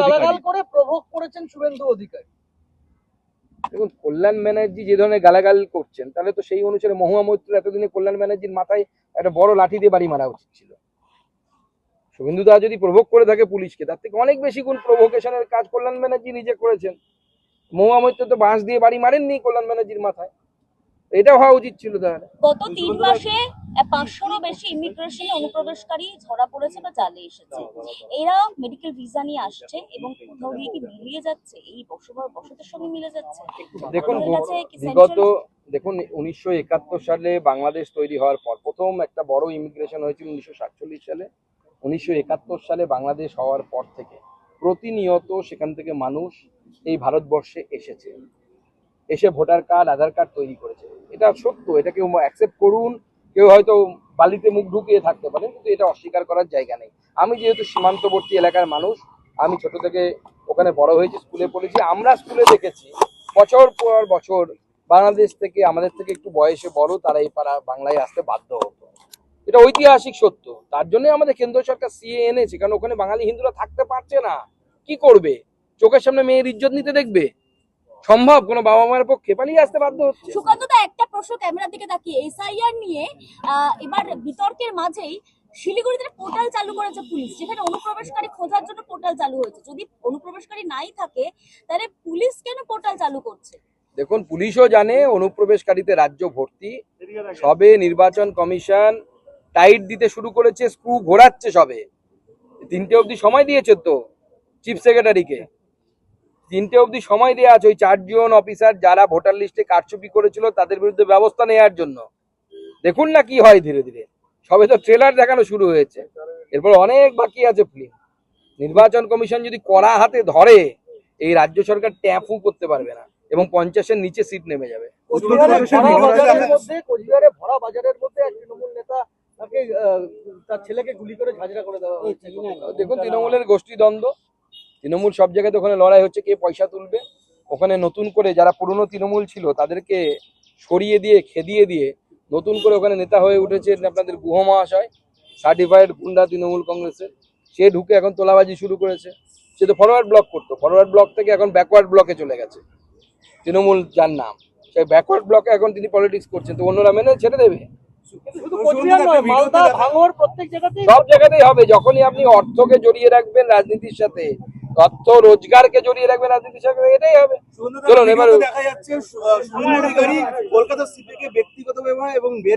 গালাগাল করে প্রভোগ করেছেন শুভেন্দু অধিকারী। দেখুন কল্যাণ ব্যানার্জি যে ধরনের গালাগাল করছেন তাহলে তো সেই অনুসারে মহুয়া মৈত্র এতদিনে কল্যাণ ব্যানার্জির মাথায় একটা বড় লাঠি দিয়ে বাড়ি মারা উচিত ছিল। শুভেন্দু দা যদি প্রভোগ করে থাকে পুলিশকে তার থেকে অনেক বেশি গুণ প্রভোকেশনের কাজ কল্যাণ ব্যানার্জি নিজে করেছেন। মহুয়া মৈত্র তো বাঁশ দিয়ে বাড়ি মারেননি কল্যাণ ব্যানার্জির মাথায়। এটা হওয়া উচিত ছিল তাহলে। গত তিন মাসে পাঁচশোরও বেশি ইমিগ্রেশনে অনুপ্রবেশকারী ধরা পড়েছে বা জালে এসেছে। এরা মেডিকেল ভিসা নিয়ে আসছে এবং কোথাও গিয়ে কি মিলিয়ে যাচ্ছে এই বসবাস বসতের সঙ্গে মিলে যাচ্ছে। দেখুন বিগত দেখুন উনিশশো একাত্তর সালে বাংলাদেশ তৈরি হওয়ার পর প্রথম একটা বড় ইমিগ্রেশন হয়েছিল উনিশশো সাতচল্লিশ সালে। উনিশশো একাত্তর সালে বাংলাদেশ হওয়ার পর থেকে প্রতিনিয়ত সেখান থেকে মানুষ এই ভারতবর্ষে এসেছে। এসে ভোটার কার্ড আধার কার্ড তৈরি করেছে। এটা সত্য এটা কেউ অ্যাকসেপ্ট করুন কেউ হয়তো বালিতে মুখ ঢুকিয়ে থাকতে পারেন কিন্তু এটা অস্বীকার করার জায়গা নেই। আমি যেহেতু সীমান্তবর্তী এলাকার মানুষ, আমি ছোট থেকে ওখানে বড় হয়েছি, স্কুলে পড়েছি, আমরা স্কুলে দেখেছি, বছর পর বছর বাংলাদেশ থেকে, আমাদের থেকে একটু বয়সে বড়, তারা এই পাড়া বাংলায় আসতে বাধ্য হতো। এটা ঐতিহাসিক সত্য। তার জন্য আমাদের কেন্দ্র সরকার সিএ এনেছে, কারণ ওখানে বাঙালি হিন্দুরা থাকতে পারছে না। কি করবে? চোখের সামনে মেয়ের ইজ্জত নিতে দেখবে? সম্ভব? কোনো বাবা মায়ের পক্ষে পালিয়ে আসতে বাধ্য হচ্ছে। প্রশ্ন ক্যামেরার দিকে তাকিয়ে এসআইআর নিয়ে এবার বিতর্কের মাঝেই শিলিগুড়িতে পোর্টাল চালু করেছে পুলিশ, যেখানে অনুপ্রবেশকারী খোঁজার জন্য পোর্টাল চালু হয়েছে। যদি অনুপ্রবেশকারী নাই থাকে, তাহলে পুলিশ কেন পোর্টাল চালু করছে? দেখুন, পুলিশও জানে অনুপ্রবেশকারীতে রাজ্য ভর্তি। সবে নির্বাচন কমিশন টাইট দিতে শুরু করেছে, স্ক্রু ঘোরাচ্ছে সবে। তিনটে অবধি সময় দিয়েছে তো, চিফ সেক্রেটারিকে। তিনটে অবধি সময় দেওয়া আছে ওই চারজন অফিসার যারা ভোটার লিস্টে কারচুপি করেছিল তাদের বিরুদ্ধে ব্যবস্থা নেওয়ার জন্য। দেখুন না কি হয় ধীরে ধীরে। সবে তো ট্রেলার দেখানো শুরু হয়েছে। এরপর অনেক বাকি আছে ফিল্ম নির্বাচন কমিশন যদি কড়া হাতে ধরে এই রাজ্য সরকার ট্যাপু করতে পারবে না এবং পঞ্চাশের নিচে সিট নেমে যাবে। ভরা বাজারের মধ্যে কোচবিহারে ভরা বাজারের মধ্যে এক তৃণমূল নেতা তার ছেলেকে গুলি করে ঝাঁঝরা করে দেওয়া দেখুন তৃণমূলের গোষ্ঠী দ্বন্দ্ব তৃণমূল সব জায়গাতে ওখানে লড়াই হচ্ছে, কে পয়সা তুলবে? ওখানে নতুন করে যারা পুরনো তৃণমূল ছিল, তাদেরকে সরিয়ে দিয়ে, খেদিয়ে দিয়ে নতুন করে ওখানে নেতা হয়ে উঠেছে আপনাদের গুহ মহাশয় সার্টিফাইড গুন্ডা তৃণমূল কংগ্রেসের। সে ঢুকে এখন তোলাবাজি শুরু করেছে। সে তো ফরওয়ার্ড ব্লক করতো। ফরওয়ার্ড ব্লক থেকে এখন ব্যাকওয়ার্ড ব্লকে চলে গেছে। তৃণমূল যার নাম। সেই ব্যাকওয়ার্ড ব্লকে এখন তিনি পলিটিক্স করছেন। তো অন্যরা মেনে ছেড়ে দেবে? সব জায়গাতেই হবে যখনই আপনি অর্থকে জড়িয়ে রাখবেন রাজনীতির সাথে অর্থ রোজগারকে জড়িয়ে রাখবেন রাজনীতির সাথে এটাই হবে। চলুন এবার দেখা যাচ্ছে কলকাতা সিটিকে ব্যক্তিগত ব্যবহার এবং